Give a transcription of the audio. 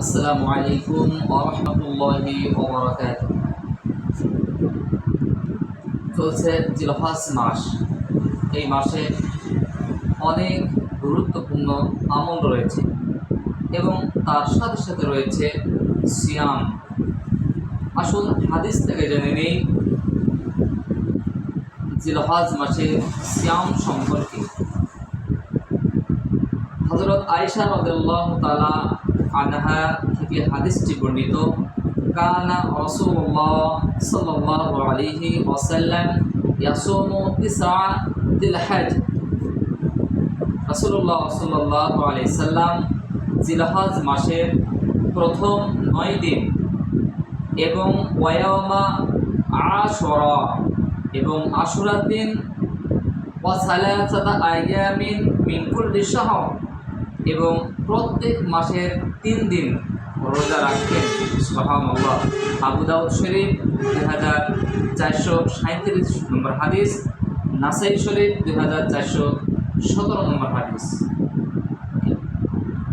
আসসালামু আলাইকুম ওরহমতুল্লাহি চলছে জিলহাস মাস। এই মাসে অনেক গুরুত্বপূর্ণ আমল রয়েছে এবং তার সাথে সাথে রয়েছে সিয়াম। আসল হাদিস থেকে জেনে নেই জিলহাজ মাসে সিয়াম সম্পর্কে। হজরত আয়েশা রাদিয়াল্লাহু তাআলা আনহা থেকে হাদিসটি বর্ণিত, কানা রাসূলুল্লাহ সাল্লাল্লাহু আলাইহি ওয়াসাল্লাম ইয়াসুমু তিসআ দিল হজ। রাসূলুল্লাহ সাল্লাল্লাহু সাল্লাম জিলহজ মাসের প্রথম নয় দিন এবং ওয়ায়ামা আশরা এবং আশুরার দিন ওয়াসালাসাতা আইয়ামিন মিন কুল্লি শাহর। এবং প্রত্যেক মাসের তিন দিন রোজা রাখবেন সুবহানাল্লাহ। আবু দাউদ শরীফ দুই হাজার চারশো সাঁত্রিশ নম্বর হাদিস, নাসাই শরীফ দুই হাজার চারশো সতেরো নম্বর হাদিস।